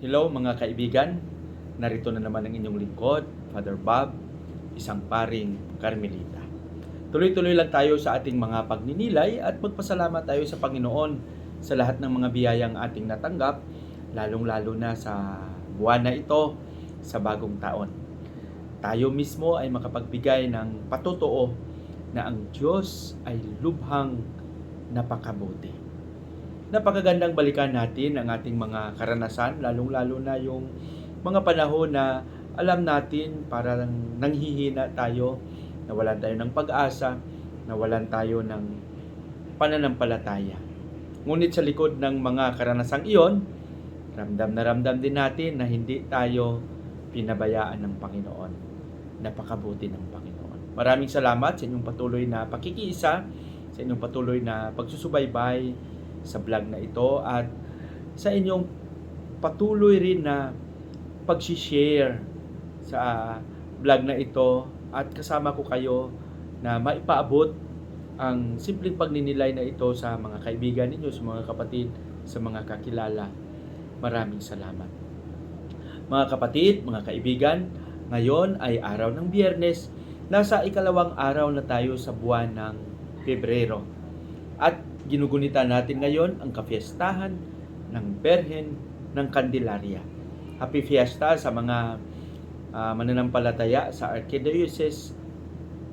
Hello mga kaibigan, narito na naman ang inyong lingkod, Father Bob, isang paring Carmelita. Tuloy-tuloy lang tayo sa ating mga pagninilay at magpasalamat tayo sa Panginoon sa lahat ng mga biyayang ating natanggap, lalong-lalo na sa buwan na ito, sa bagong taon. Tayo mismo ay makapagbigay ng patotoo na ang Diyos ay lubhang napakabuti napakagandang balikan natin ang ating mga karanasan, lalong-lalo na yung mga panahon na alam natin parang nanghihina tayo, nawalan tayo ng pag-asa, nawalan tayo ng pananampalataya. Ngunit sa likod ng mga karanasang iyon, ramdam na ramdam din natin na hindi tayo pinabayaan ng Panginoon. Napakabuti ng Panginoon. Maraming salamat sa inyong patuloy na pakikiisa, sa inyong patuloy na pagsusubaybay, sa vlog na ito at sa inyong patuloy rin na pag-share sa vlog na ito at kasama ko kayo na maipaabot ang simpleng pagninilay na ito sa mga kaibigan ninyo, sa mga kapatid, sa mga kakilala. Maraming salamat. Mga kapatid, mga kaibigan, ngayon ay araw ng biyernes, nasa ikalawang araw na tayo sa buwan ng Pebrero. At ginugunita natin ngayon ang kapiestahan ng Berhen ng Candelaria. Happy Fiesta sa mga uh, mananampalataya sa Archdiocese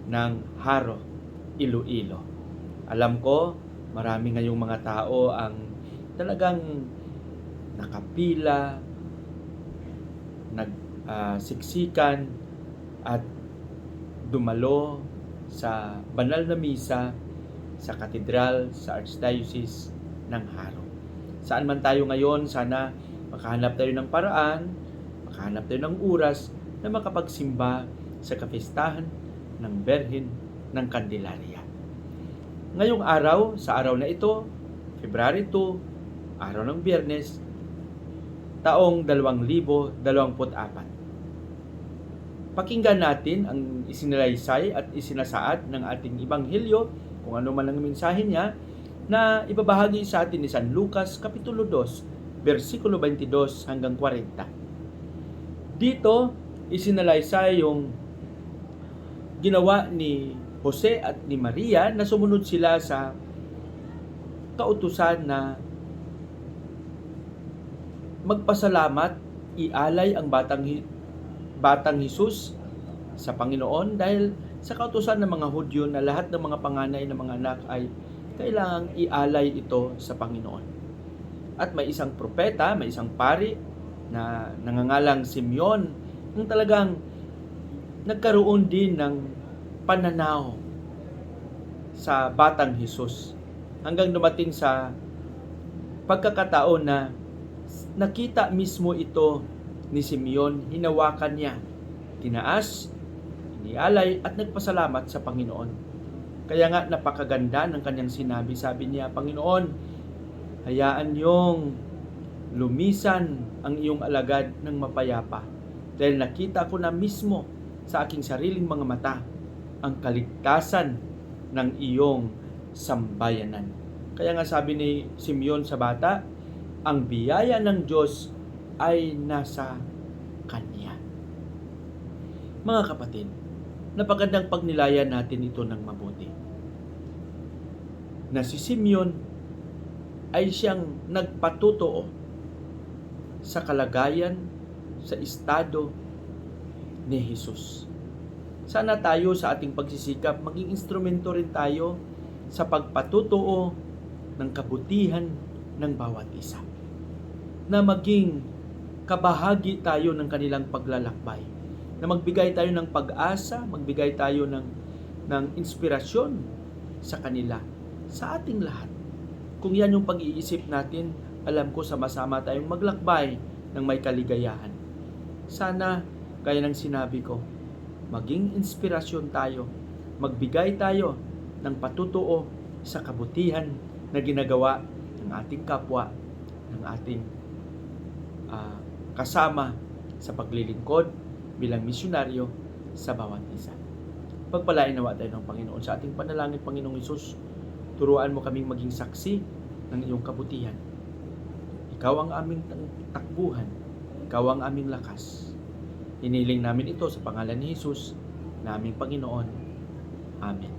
ng Haro, Iloilo. Alam ko, marami ngayong mga tao ang talagang nakapila, nagsiksikan uh, at dumalo sa banal na misa sa katedral, sa Archdiocese ng Haro. Saan man tayo ngayon, sana makahanap tayo ng paraan, makahanap tayo ng oras na makapagsimba sa kapistahan ng Berhen ng Candelaria. Ngayong araw, sa araw na ito, February 2, araw ng Biyernes, taong 2024. Pakinggan natin ang isinalaysay at isinasaad ng ating Ibanghilyo kung ano man ang mensahe niya na ibabahagi sa atin ni San Lucas Kapitulo 2, versikulo 22 hanggang 40. Dito, isinalaysay yung ginawa ni Jose at ni Maria na sumunod sila sa kautusan na magpasalamat, ialay ang batang batang Hesus sa Panginoon dahil sa kautusan ng mga Hudyo na lahat ng mga panganay ng mga anak ay kailangang ialay ito sa Panginoon. At may isang propeta, may isang pari na nangangalang Simeon ang talagang nagkaroon din ng pananaw sa batang Hesus hanggang dumating sa pagkakataon na nakita mismo ito ni Simeon, hinawakan niya, tinaas inialay at nagpasalamat sa Panginoon. Kaya nga napakaganda ng kanyang sinabi. Sabi niya, Panginoon, hayaan niyong lumisan ang iyong alagad ng mapayapa dahil nakita ko na mismo sa aking sariling mga mata ang kaligtasan ng iyong sambayanan. Kaya nga sabi ni Simeon sa bata, ang biyaya ng Diyos ay nasa Kanya. Mga kapatid, napagandang pagnilayan natin ito ng mabuti. Na si Simeon ay siyang nagpatutuo sa kalagayan, sa estado ni Jesus. Sana tayo sa ating pagsisikap, maging instrumento rin tayo sa pagpatutuo ng kabutihan ng bawat isa. Na maging kabahagi tayo ng kanilang paglalakbay na magbigay tayo ng pag-asa, magbigay tayo ng, ng inspirasyon sa kanila, sa ating lahat. Kung yan yung pag-iisip natin, alam ko sama-sama tayong maglakbay ng may kaligayahan. Sana, gaya ng sinabi ko, maging inspirasyon tayo, magbigay tayo ng patutuo sa kabutihan na ginagawa ng ating kapwa, ng ating uh, kasama sa paglilingkod, bilang misyonaryo sa bawat isa. Pagpalain nawa tayo ng Panginoon sa ating panalangin, Panginoong Isus. Turuan mo kaming maging saksi ng iyong kabutihan. Ikaw ang aming takbuhan. Ikaw ang aming lakas. Hiniling namin ito sa pangalan ni Jesus, na aming Panginoon. Amen.